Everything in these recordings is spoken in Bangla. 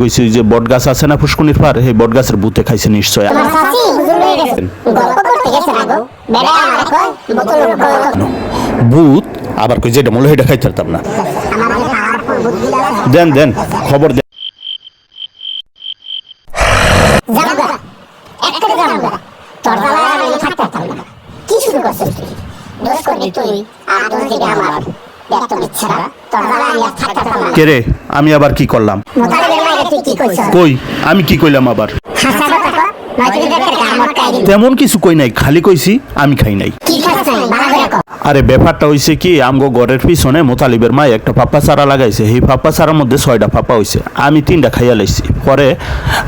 কইছি যে বট গাছ আছে না ফুসকুনির পার সেই বট গাছের বুতে খাইছে নিশ্চয়। ভূত? আবার কই যেটা হয় এটা খাইতে পারতাম না। দেন দেন খবর দেন। কি শুরু করছিস তুই? দোষ করবি তুই আর দোষ দিবি আমার। জ্বালা আমি আবার কি করলাম? কই? আমি কি কইলাম আবার? কর তেমন কিছু কই নাই খালি কইছি আমি খাই নাই। করে কর আরে ব্যাপারটা হইছে কি আমগো ঘরের পিছনে মোতালিবের মা একটা পাপ্পা চারা লাগাইছে। সেই পাপ্পা চারার মধ্যে ছয়টা পাপ্পা হইছে। আমি তিনটা খাইয়া লাইছি। পরে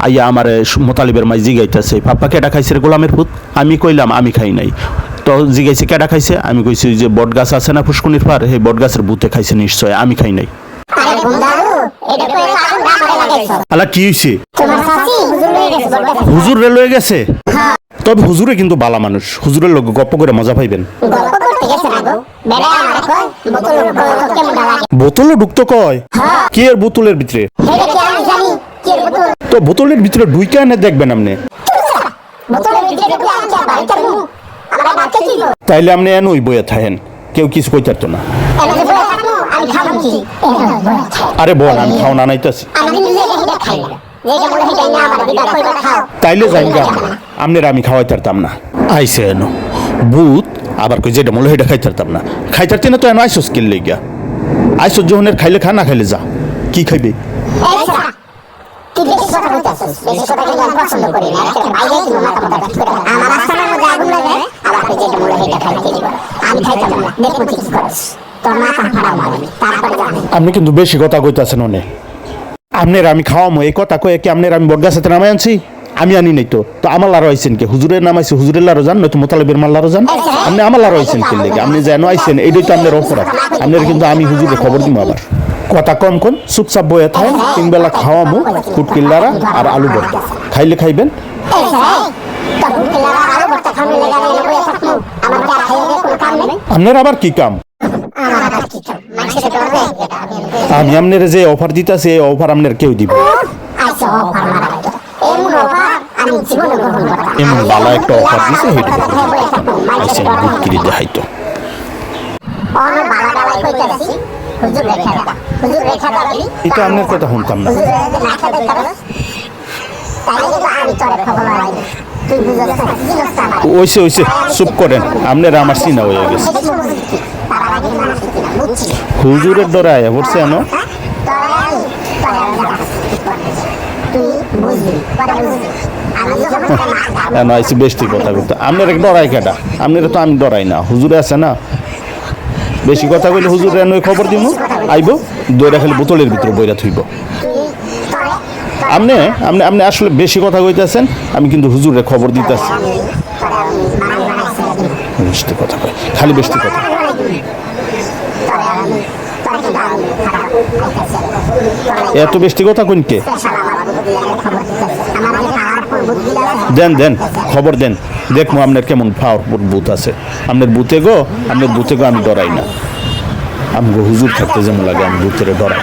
আইয়া আমার মোতালিবের মাই জিগাইতেছে পাপ্পা কেটা খাইছে গোলামের পুত? আমি কইলাম আমি খাই নাই। তো জিগাইছে কেডা খাইছে? আমি কইছি যে বট গাছ আছে না ফুসকুনির পার সেই বট গাছের বুতে খাইছে নিশ্চয় আমি খাই নাই। আলা কি হইছে? হুজুর হয়ে গেছে গেছে। তবে হুজুরে কিন্তু বালা মানুষ। হুজুরের লোক গপ্প করে মজা পাইবেন। গল্প করতে গেছে না গো। বেড়া আমার কয় বোতল উঠো কেমন লাগে। বোতলে ঢুকতো কয়? কি এর বোতলের ভিতরে? এটা কি আমি জানি? কি এর বোতল? তো বোতলের ভিতরে ঢুইকা এনে দেখবেন আপনি। তাইলে আপনি এন ওই বইয়া থাকেন। কেউ কিছু কইতে পারতো না। যে বলে আমি আরে বোন খাও না নাইতাছি। খাই তাইলে যাই গা আপনার আমি খাওয়াইতে পারতাম না। আইসে এনো। ভূত আবার কই যেটা মনে হয় খাইতে পারতাম না। খাইতে পারতি না তো এনো আইসোস কিনলে গিয়া আইসোস যখনের খাইলে খা না খাইলে যা। কি খাইবে? তুই বেশি কথা বলতেছিস বেশি কথা কিন্তু পছন্দ করি না। একটা বাইরে কিন্তু মাথা মাথা ঠিক করে আমার আস্তানার আপনি কিন্তু বেশি কথা কইতাছেন অনেক। আপনার আমি খাওয়ামো, এই কথা কয়ে কি আপনার আমি বটগাছাতে নামাই আনছি? আমি আনি নাই তো। তো আমার লারো আইছেন কি? হুজুরের নাম আইছে হুজুরের লারো যান নয়তো মোতালেবের মাল লারো যান আপনি আমার লারো আইছেন কি লেগে? আপনি যেন আইছেন এইটাই তো আপনার অপরাধ। আপনার কিন্তু আমি হুজুরের খবর দিব আবার। কথা কম কোন চুপচাপ বয়ে থাকেন তিন বেলা খাওয়ামো ফুটকিল্লারা আর আলু ভর্তা। খাইলে খাইবেন? আমার আপনার আবার কি কাম? আমি আপনার যে অফার দিতেছি, এই অফার আপনার কেউ দিব এমন ভালো একটা অফার দিছে বালা বলি এটা আপনার কথা শুনতাম না। না না ওইসে ওইসে, চুপ করেন আপনার আমার চিনা হয়ে গেছে। না না হুজুরের ডরায় পড়ছে এনো? খাব এনো আইসি বেশি কথা বলতে। আপনার এক ডরাই কেটা আপনার তো আমি ডরাই না। হুজুরে আছে না? বেশি কথা কইলে হুজুর এনো খবর দিব আইব, দইরা খালি বোতলের ভিতরে বইরা থইব। আপনি আপনি আপনি আসলে বেশি কথা কইতেছেন, আমি কিন্তু হুজুরে খবর দিতেছি। বেশি কথা খালি বেশি কথা এত বেশি কথা আছে দেন দেন, খবর দেন। দেখব আপনার কেমন পাওয়ারফুল বুথ আছে। আপনার বুথে গো, আপনার বুথে গো আমি ডরাই না। আমি হুজুর থাকতে যেমন লাগে, আমি বুথের ডরাই।